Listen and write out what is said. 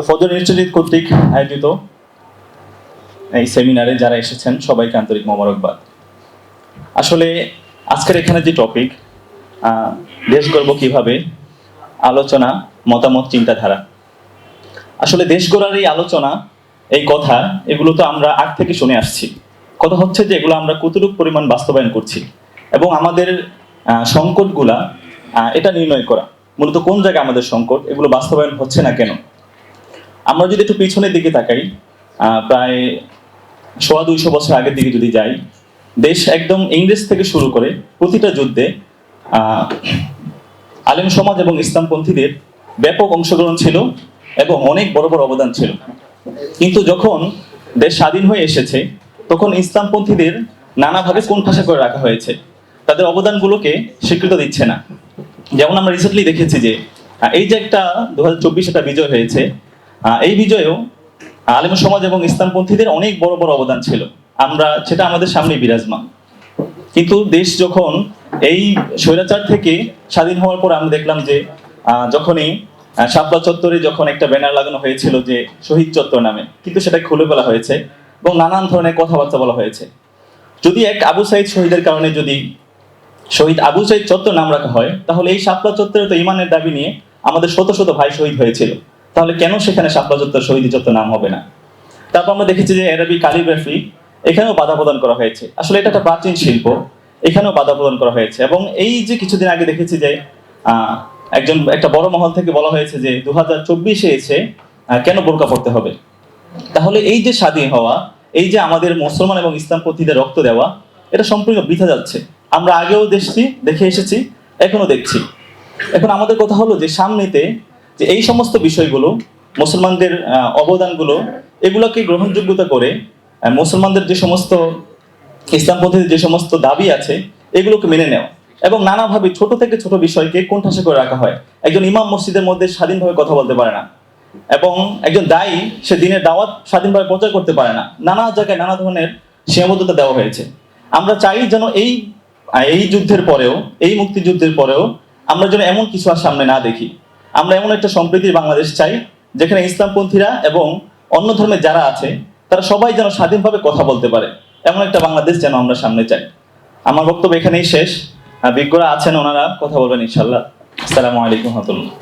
তো ফজর ইনস্টিটিউট কর্তৃক আয়োজিত এই সেমিনারে যারা এসেছেন, সবাইকে আন্তরিক মোবারকবাদ। আসলে আজকের এখানে যে টপিক দেশ গর্ব কীভাবে? আলোচনা, মতামত, চিন্তাধারা। আসলে দেশ গড়ার এই আলোচনা, এই কথা, এগুলো তো আমরা আগ থেকে শুনে আসছি। কথা হচ্ছে যে এগুলো আমরা কতটুকু পরিমাণ বাস্তবায়ন করছি এবং আমাদের সংকটগুলা এটা নির্ণয় করা। মূলত কোন জায়গায় আমাদের সংকট, এগুলো বাস্তবায়ন হচ্ছে না কেন? আমরা যদি একটু পিছনের দিকে তাকাই প্রায় সোয়া দুইশো বছর আগের দিকে যদি যাই, দেশ একদম ইংরেজ থেকে শুরু করে প্রতিটা যুদ্ধে আলেম সমাজ এবং ইসলামপন্থীদের ব্যাপক অংশগ্রহণ ছিল এবং অনেক বড় বড় অবদান ছিল। কিন্তু যখন দেশ স্বাধীন হয়ে এসেছে, তখন ইসলামপন্থীদের নানাভাবে কোণঠাসা করে রাখা হয়েছে। তাদের অবদানগুলোকে স্বীকৃত দিচ্ছে না। যেমন আমরা রিসেন্টলি দেখেছি যে এই যে একটা দু হাজার চব্বিশ একটা বিজয় হয়েছে এই বিজয়েও আলেম সমাজ এবং ইসলামপন্থীদের অনেক বড় বড় অবদান ছিল। আমরা, সেটা আমাদের সামনে বিরাজমান। কিন্তু দেশ যখন এই স্বৈরাচার থেকে স্বাধীন হওয়ার পর আমরা দেখলাম যে যখনই শাপলা চত্বরে যখন একটা ব্যানার লাগানো হয়েছিল যে, শহীদ চত্বর নামে, কিন্তু সেটা খুলে ফেলা হয়েছে এবং নানান ধরনের কথাবার্তা বলা হয়েছে। যদি এক আবু সাইদ শহীদের কারণে যদি শহীদ আবু সাইদ চত্বর নাম রাখা হয়, তাহলে এই শাপলা চত্বরে তো ইমানের দাবি নিয়ে আমাদের শত শত ভাই শহীদ হয়েছিল। তাহলে কেন সেখানে শাপলা চত্বর শহীদ চত্বর নাম হবে না? তারপর আমরা দেখেছি যে অ্যারাবি কালিগ্রাফি এখানেও বাধা প্রদান করা হয়েছে। আসলে এটা একটা প্রাচীন শিল্প, এখানেও বাধা প্রদান করা হয়েছে। এবং এই যে কিছুদিন আগে দেখেছি যে একজন, একটা বড় মহল থেকে বলা হয়েছে যে দু হাজার চব্বিশে এসে কেন বোরকা পড়তে হবে? তাহলে এই যে স্বাধীন হওয়া, এই যে আমাদের মুসলমান এবং ইসলামপন্থীদের রক্ত দেওয়া, এটা সম্পূর্ণ বৃথা যাচ্ছে। আমরা আগেও দেখছি, দেখে এসেছি, এখনও দেখছি। এখন আমাদের কথা হলো যে সামনেতে যে এই সমস্ত বিষয়গুলো, মুসলমানদের অবদানগুলো, এগুলোকে গ্রহণযোগ্যতা করে মুসলমানদের যে সমস্ত ইসলাম ইসলামপন্থীদের যে সমস্ত দাবি আছে, এগুলোকে মেনে নেওয়া। এবং নানাভাবে ছোট থেকে ছোট বিষয়কে কোণঠাসা করে রাখা হয়। একজন ইমাম মসজিদের মধ্যে স্বাধীনভাবে কথা বলতে পারে না। এবং একজন দায়ী, সে দিনের দাওয়াত স্বাধীনভাবে প্রচার করতে পারে না। নানা জায়গায় নানা ধরনের সীমাবদ্ধতা দেওয়া হয়েছে। আমরা চাই যেন এই এই যুদ্ধের পরেও, এই মুক্তিযুদ্ধের পরেও আমরা যেন এমন কিছু আর সামনে না দেখি। আমরা এমন একটা সম্প্রীতির বাংলাদেশ চাই, যেখানে ইসলামপন্থীরা এবং অন্য ধর্মের যারা আছে, তারা সবাই যেন স্বাধীনভাবে কথা বলতে পারে। এমন একটা বাংলাদেশ যেন আমরা সামনে চাই। আমার বক্তব্য এখানেই শেষ। বিজ্ঞরা আছেন ওনারা, কথা বলবেন ইনশাল্লাহ আসসালামু আলাইকুম রহমতুল্লাহ।